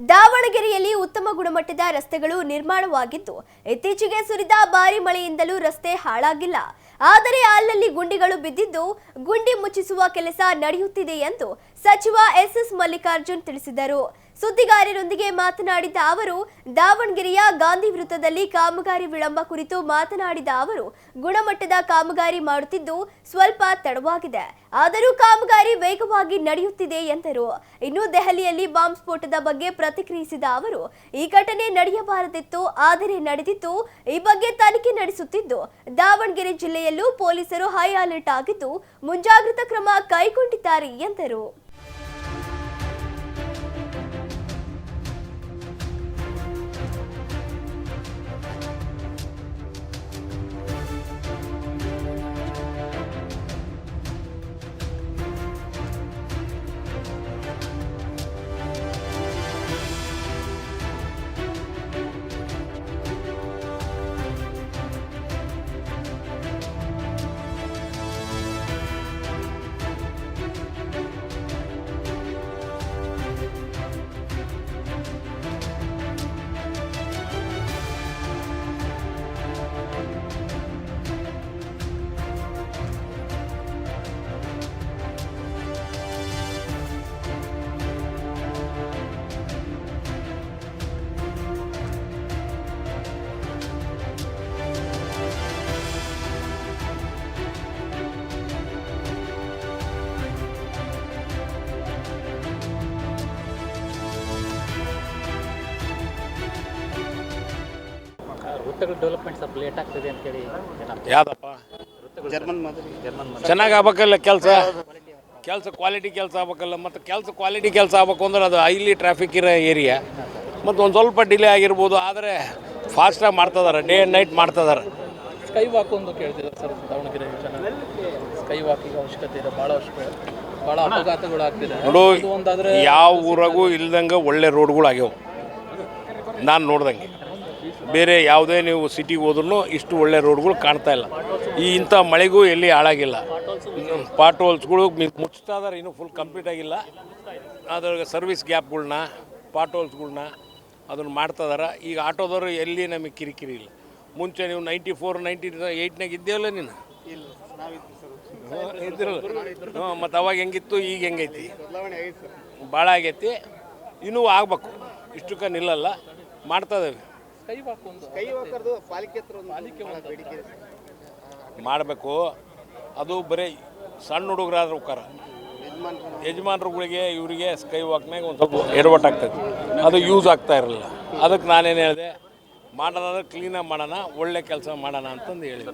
ದಾವಣಗೆರೆಯಲ್ಲಿ ಉತ್ತಮ ಗುಣಮಟ್ಟದ ರಸ್ತೆಗಳು ನಿರ್ಮಾಣವಾಗಿದ್ದು, ಇತ್ತೀಚೆಗೆ ಸುರಿದ ಭಾರಿ ಮಳೆಯಿಂದಲೂ ರಸ್ತೆ ಹಾಳಾಗಿಲ್ಲ. ಆದರೆ ಅಲ್ಲಲ್ಲಿ ಗುಂಡಿಗಳು ಬಿದ್ದಿದ್ದು, ಗುಂಡಿ ಮುಚ್ಚಿಸುವ ಕೆಲಸ ನಡೆಯುತ್ತಿದೆ ಎಂದು ಸಚಿವ ಎಸ್ಎಸ್ ಮಲ್ಲಿಕಾರ್ಜುನ್ ತಿಳಿಸಿದರು. ಸುದ್ದಿಗಾರರೊಂದಿಗೆ ಮಾತನಾಡಿದ ಅವರು, ದಾವಣಗೆರೆಯ ಗಾಂಧಿ ವೃತ್ತದಲ್ಲಿ ಕಾಮಗಾರಿ ವಿಳಂಬ ಕುರಿತು ಮಾತನಾಡಿದ ಅವರು, ಗುಣಮಟ್ಟದ ಕಾಮಗಾರಿ ಮಾಡುತ್ತಿದ್ದು ಸ್ವಲ್ಪ ತಡವಾಗಿದೆ. ಆದರೂ ಕಾಮಗಾರಿ ವೇಗವಾಗಿ ನಡೆಯುತ್ತಿದೆ ಎಂದರು. ಇನ್ನು ದೆಹಲಿಯಲ್ಲಿ ಬಾಂಬ್ ಸ್ಫೋಟದ ಬಗ್ಗೆ ಪ್ರತಿಕ್ರಿಯಿಸಿದ ಅವರು, ಈ ಘಟನೆ ನಡೆಯಬಾರದಿತ್ತು, ಆದರೆ ನಡೆದಿತ್ತು ಈ ಬಗ್ಗೆ ತನಿಖೆ ನಡೆಸುತ್ತಿದ್ದು. ದಾವಣಗೆರೆ ಜಿಲ್ಲೆಯಲ್ಲೂ ಪೊಲೀಸರು ಹೈ ಅಲರ್ಟ್ ಆಗಿದ್ದು, ಮುಂಜಾಗ್ರತಾ ಕ್ರಮ ಕೈಗೊಂಡಿದ್ದಾರೆ ಎಂದರು. ವೃತ್ತಗಳ ಡೆವಲಪ್ಮೆಂಟ್ ಸ್ವಲ್ಪ ಲೇಟ್ ಆಗ್ತದೆ ಅಂತೇಳಿ ಯಾವ್ದಪ್ಪ? ಜರ್ಮನ್ ಮಾದರಿ. ಜರ್ಮನ್ ಮಾದರಿ. ಚೆನ್ನಾಗಿ ಆಗ್ಬೇಕಲ್ಲ ಕೆಲಸ? ಕೆಲಸ ಕ್ವಾಲಿಟಿ ಕೆಲಸ ಆಗ್ಬೇಕಲ್ಲ ಮತ್ತು ಕೆಲಸ ಕ್ವಾಲಿಟಿ ಕೆಲಸ ಆಗ್ಬೇಕು ಅಂದ್ರೆ ಅದು ಹೈಲಿ ಟ್ರಾಫಿಕ್ ಇರೋ ಏರಿಯಾ ಮತ್ತು ಒಂದು ಸ್ವಲ್ಪ ಡಿಲೇ ಆಗಿರ್ಬೋದು ಆದರೆ ಫಾಸ್ಟಾಗಿ ಮಾಡ್ತಿದಾರೆ ಡೇ ಆ್ಯಂಡ್ ನೈಟ್ ಮಾಡ್ತಿದಾರೆ. ಸ್ಕೈ ವಾಕ್ ಒಂದು ಕೇಳ್ತಿದ್ದಾರೆ ಸರ್ ದಾವಣಗೆರೆ ಸ್ಕೈ ವಾಕಿಗೆ ಅವಶ್ಯಕತೆ ಇದೆ ಭಾಳ ಅವಶ್ಯಕ. ಭಾಳ ಅಪಘಾತಗಳು ಆಗ್ತಿದೆ. ನೋಡು ಯಾವ ಊರಾಗೂ ಇಲ್ದಂಗೆ ಒಳ್ಳೆ ರೋಡ್ಗಳು ಆಗ್ಯಾವ ನಾನು ನೋಡ್ದಂಗೆ. ಬೇರೆ ಯಾವುದೇ ನೀವು ಸಿಟಿಗೆ ಹೋದ್ರೂ ಇಷ್ಟು ಒಳ್ಳೆ ರೋಡ್ಗಳು ಕಾಣ್ತಾ ಇಲ್ಲ. ಈ ಇಂಥ ಮಳೆಗೂ ಎಲ್ಲಿ ಹಾಳಾಗಿಲ್ಲ. ಪಾಟ್ ಹೋಲ್ಸ್ಗಳು ಮುಚ್ತಾ ಇದಾರೆ ಇನ್ನೂ ಫುಲ್ ಕಂಪ್ಲೀಟ್ ಆಗಿಲ್ಲ. ಅದ್ರಾಗ ಸರ್ವಿಸ್ ಗ್ಯಾಪ್ಗಳನ್ನ ಪಾಟ್ ಹೋಲ್ಸ್ಗಳ್ನ ಅದನ್ನು ಮಾಡ್ತಾ ಇದಾರೆ. ಈಗ ಆಟೋದವರು ಎಲ್ಲಿ ನಮಗೆ ಕಿರಿಕಿರಿ ಇಲ್ಲ. ಮುಂಚೆ ನೀವು ನೈಂಟಿ ಫೋರ್ ನೈಂಟಿ ಏಯ್ಟ್ನಾಗ ಇದ್ದೇವಲ್ಲ ನೀನು? ಇದ್ರಲ್ಲ ಮತ್ತು ಅವಾಗ ಹೆಂಗಿತ್ತು, ಈಗ ಹೆಂಗೈತಿ? ಭಾಳ ಆಗೈತಿ. ಇನ್ನೂ ಆಗ್ಬೇಕು. ಇಷ್ಟಕ್ಕೆ ನಿಲ್ಲಲ್ಲ. ಮಾಡ್ತಾ ಇದ್ದೇವೆ. ಸ್ಕೈ ವಾಕ್ ಒಂದು ಮಾಡಬೇಕು. ಅದು ಬರೀ ಸಣ್ಣ ಹುಡುಗರಾದ್ರೆ ಉಕ್ಕಾರ ಯಜಮಾನ್ರುಗಳಿಗೆ ಇವರಿಗೆ ಸ್ಕೈ ವಾಕ್ನಾಗ ಒಂದು ಸ್ವಲ್ಪ ಎಡವಟ್ಟು ಆಗ್ತೈತಿ. ಅದು ಯೂಸ್ ಆಗ್ತಾ ಇರಲಿಲ್ಲ. ಅದಕ್ಕೆ ನಾನೇನು ಹೇಳಿದೆ ಮಾಡೋಣ ಕ್ಲೀನಾಗಿ ಮಾಡೋಣ ಒಳ್ಳೆ ಕೆಲಸ ಮಾಡೋಣ ಅಂತಂದು ಹೇಳಿದೆ.